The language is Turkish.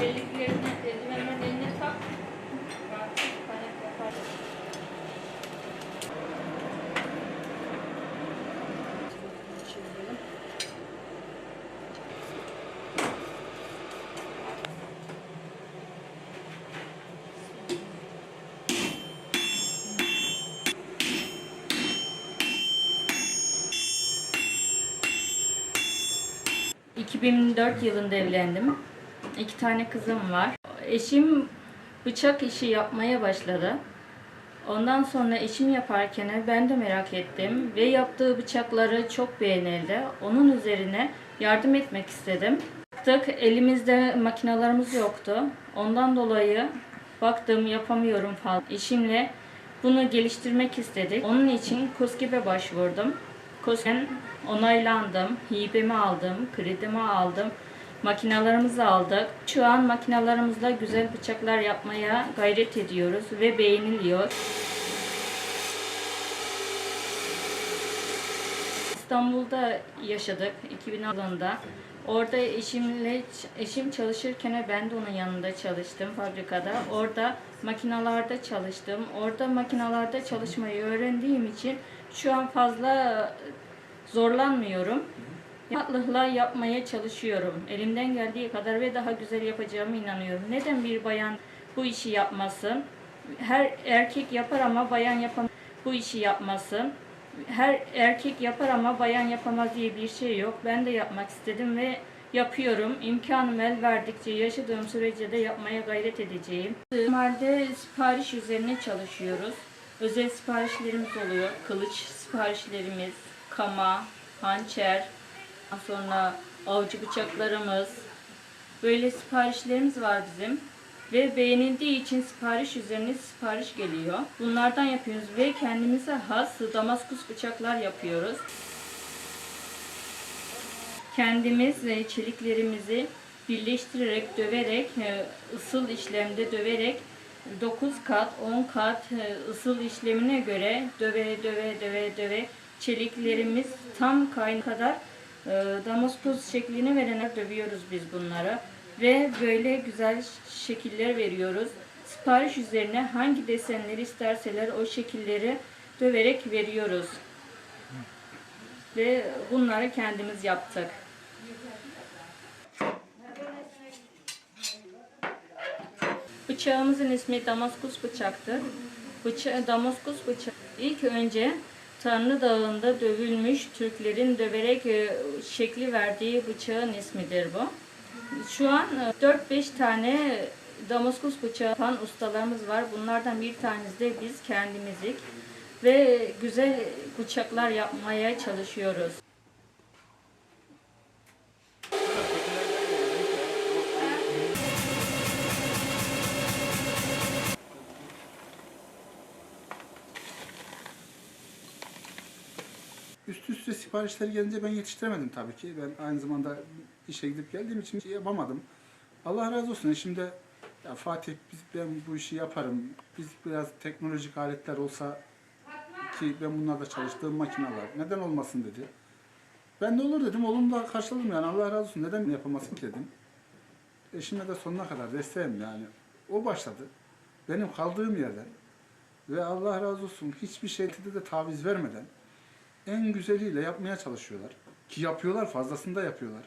Terliklerini, eldivenlerin eline tak. Bak, panik yapar. Çevirelim. ...2004 yılında evlendim. İki tane kızım var. Eşim bıçak işi yapmaya başladı. Ondan sonra eşim yaparken ben de merak ettim ve yaptığı bıçakları çok beğenildi. Onun üzerine yardım etmek istedim. Baktık elimizde makinalarımız yoktu. Ondan dolayı baktım yapamıyorum falan. Eşimle bunu geliştirmek istedik. Onun için KOSGEB'e başvurdum. KOSGEB'den onaylandım, hibemi aldım, kredimi aldım. Makinalarımızı aldık. Şu an makinalarımızla güzel bıçaklar yapmaya gayret ediyoruz ve beğeniliyor. İstanbul'da yaşadık 2000 yılında. Orada eşimle eşim çalışırken ben de onun yanında çalıştım fabrikada. Orada makinalarda çalıştım. Orada makinalarda çalışmayı öğrendiğim için şu an fazla zorlanmıyorum. Rahatlıkla yapmaya çalışıyorum. Elimden geldiği kadar ve daha güzel yapacağıma inanıyorum. Neden bir bayan bu işi yapmasın? Her erkek yapar ama bayan yapamaz. Bu işi yapmasın. Her erkek yapar ama bayan yapamaz diye bir şey yok. Ben de yapmak istedim ve yapıyorum. İmkanım el verdikçe yaşadığım sürece de yapmaya gayret edeceğim. Normalde sipariş üzerine çalışıyoruz. Özel siparişlerimiz oluyor. Kılıç siparişlerimiz, kama, hançer, sonra avcı bıçaklarımız. Böyle siparişlerimiz var bizim. Ve beğenildiği için sipariş üzerine sipariş geliyor. Bunlardan yapıyoruz ve kendimize has damaskus bıçaklar yapıyoruz. Kendimiz çeliklerimizi birleştirerek, döverek, e, ısıl işlemde döverek 9 kat, 10 kat e, ısıl işlemine göre döve döve döve döve çeliklerimiz tam kayna kadar damaskus şeklini verene dövüyoruz biz bunları. Ve böyle güzel şekiller veriyoruz. Sipariş üzerine hangi desenleri isterseler o şekilleri döverek veriyoruz. Ve bunları kendimiz yaptık. Bıçağımızın ismi Damaskus bıçaktır. Bıça Damaskus bıçak ilk önce Tanrı Dağı'nda dövülmüş Türklerin döverek e, şekli verdiği bıçağın ismidir bu. Şu an e, 4-5 tane Damaskus bıçağı yapan ustalarımız var. Bunlardan bir tanesi de biz kendimizik ve güzel bıçaklar yapmaya çalışıyoruz. Üst üste siparişler gelince ben yetiştiremedim tabii ki. Ben aynı zamanda işe gidip geldiğim için şey yapamadım. Allah razı olsun. Şimdi ya Fatih biz ben bu işi yaparım. Biz biraz teknolojik aletler olsa ki ben bunlarda çalıştığım makineler neden olmasın dedi. Ben de olur dedim. Olumla karşıladım yani. Allah razı olsun. Neden yapamasın ki dedim. Eşime de sonuna kadar desteğim yani. O başladı. Benim kaldığım yerden ve Allah razı olsun hiçbir şeyde de taviz vermeden en güzeliyle yapmaya çalışıyorlar. Ki yapıyorlar, fazlasını da yapıyorlar.